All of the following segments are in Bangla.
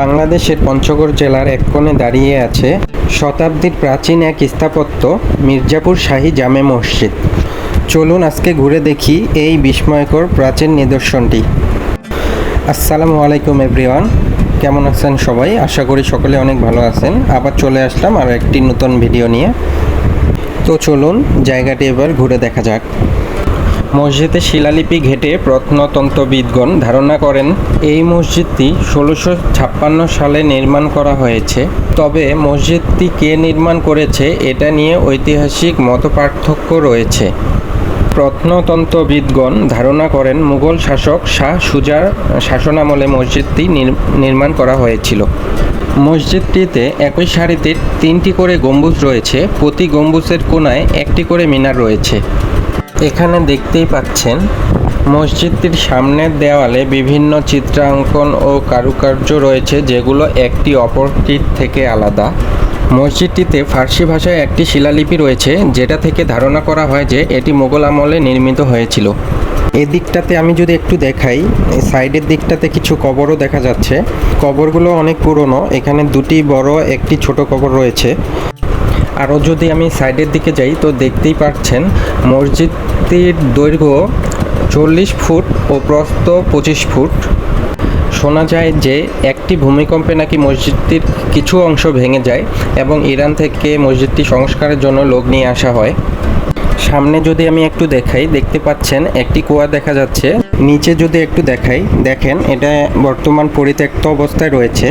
বাংলাদেশের পঞ্চগড় জেলার এক কোণে দাঁড়িয়ে আছে শতাব্দীর প্রাচীন এক স্থাপত্য মির্জাপুর শাহী জামে মসজিদ। চলুন আজকে ঘুরে দেখি এই বিস্ময়কর প্রাচীন নিদর্শনটি। আসসালামু আলাইকুম এভরিওয়ান, কেমন আছেন সবাই? আশা করি সকলে অনেক ভালো আছেন। আবার চলে আসলাম আর একটি নতুন ভিডিও নিয়ে। তো চলুন জায়গাটি এবার ঘুরে দেখা যাক। মসজিদে শিলালিপি ঘেটে প্রত্নতন্ত্রবিদগণ ধারণা করেন, এই মসজিদটি ষোলোশো ছাপ্পান্ন সালে নির্মাণ করা হয়েছে। তবে মসজিদটি কে নির্মাণ করেছে এটা নিয়ে ঐতিহাসিক মতপার্থক্য রয়েছে। প্রত্নতন্ত্রবিদগণ ধারণা করেন, মুঘল শাসক শাহ সুজার শাসনামলে মসজিদটি নির- নির্মাণ করা হয়েছিল। মসজিদটিতে একই সারিতে তিনটি করে গম্বুজ রয়েছে, প্রতি গম্বুজের কোনায় একটি করে মিনার রয়েছে। এখানে দেখতেই পাচ্ছেন, মসজিদটির সামনের দেওয়ালে বিভিন্ন চিত্রাঙ্কন ও কারুকার্য রয়েছে, যেগুলো একটি অপরটির থেকে আলাদা। মসজিদটিতে ফার্সি ভাষায় একটি শিলালিপি রয়েছে, যেটা থেকে ধারণা করা হয় যে এটি মোগল আমলে নির্মিত হয়েছিল। এদিকটাতে আমি যদি একটু দেখাই সাইডের দিকটাতে কিছু কবরও দেখা যাচ্ছে। কবরগুলো অনেক পুরনো, এখানে দুটি বড়, একটি ছোট কবর রয়েছে। আরও যদি আমি সাইডের দিকে যাই, তো দেখতেই পাচ্ছেন মসজিদটির দৈর্ঘ্য চল্লিশ ফুট ও প্রস্থ পঁচিশ ফুট। শোনা যায় যে একটি ভূমিকম্পে নাকি মসজিদটির কিছু অংশ ভেঙে যায় এবং ইরান থেকে মসজিদটি সংস্কারের জন্য লোক নিয়ে আসা হয়। সামনে যদি আমি একটু দেখাই, দেখতে পাচ্ছেন একটি কুয়া দেখা যাচ্ছে। নিচে যদি একটু দেখাই, দেখেন এটা বর্তমান পরিত্যক্ত অবস্থায় রয়েছে।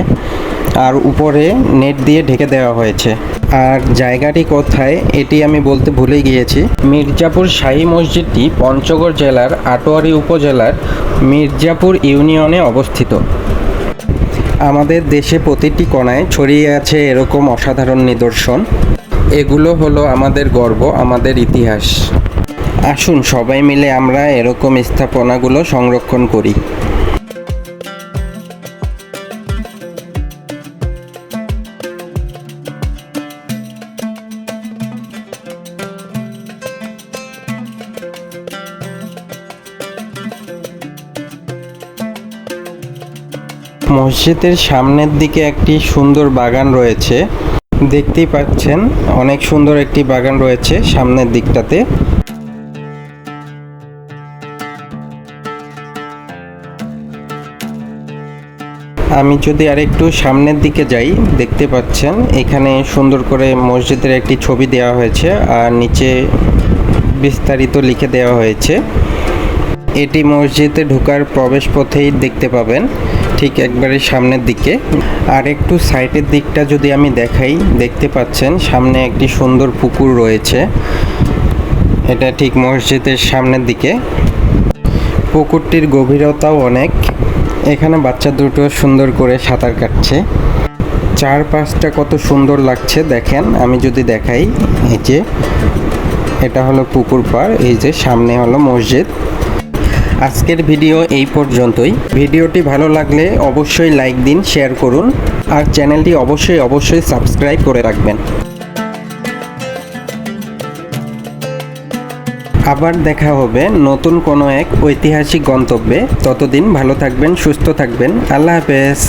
আর উপরে নেট দিয়ে ঢেকে দেওয়া হয়েছে। আর জায়গাটি কোথায়, এটি আমি বলতে ভুলে গিয়েছি। মির্জাপুর শাহী মসজিদটি পঞ্চগড় জেলার আটোয়ারি উপজেলার মির্জাপুর ইউনিয়নে অবস্থিত। আমাদের দেশে প্রতিটি কোণায় ছড়িয়ে আছে এরকম অসাধারণ নিদর্শন। এগুলো হলো আমাদের গর্ব, আমাদের ইতিহাস। আসুন সবাই মিলে আমরা এরকম স্থাপনাগুলো সংরক্ষণ করি। মসজিদের সামনের দিকে একটি সুন্দর বাগান রয়েছে। দেখতেই পাচ্ছেন, অনেক সুন্দর একটি বাগান রয়েছে সামনের দিকটাতে। আমি যদি আরেকটু সামনের দিকে যাই, দেখতে পাচ্ছেন, এখানে সুন্দর করে মসজিদের একটি ছবি দেওয়া হয়েছে আর নিচে বিস্তারিত লিখে দেওয়া হয়েছে। এটি মসজিদে ঢোকার প্রবেশ পথেই দেখতে পাবেন। ঠিক একবারে সামনের দিকে। আর একটু সাইডের দিকটা যদি আমি দেখাই, দেখতে পাচ্ছেন সামনে একটি সুন্দর পুকুর রয়েছে। এটা ঠিক মসজিদের সামনের দিকে। পুকুরটির গভীরতাও অনেক। এখানে বাচ্চা দুটো সুন্দর করে সাঁতার কাটছে। চারপাশটা কত সুন্দর লাগছে দেখেন। আমি যদি দেখাই, এই যে, এটা হলো পুকুর পাড়, এই যে সামনে হলো মসজিদ। আজকের ভিডিও এই পর্যন্তই। ভিডিওটি ভালো লাগলে অবশ্যই লাইক দিন, শেয়ার করুন, আর চ্যানেলটি অবশ্যই অবশ্যই সাবস্ক্রাইব করে রাখবেন। আবার দেখা হবে নতুন কোনো এক ঐতিহাসিক গন্তব্যে। ততদিন ভালো থাকবেন, সুস্থ থাকবেন। আল্লাহ হাফেজ।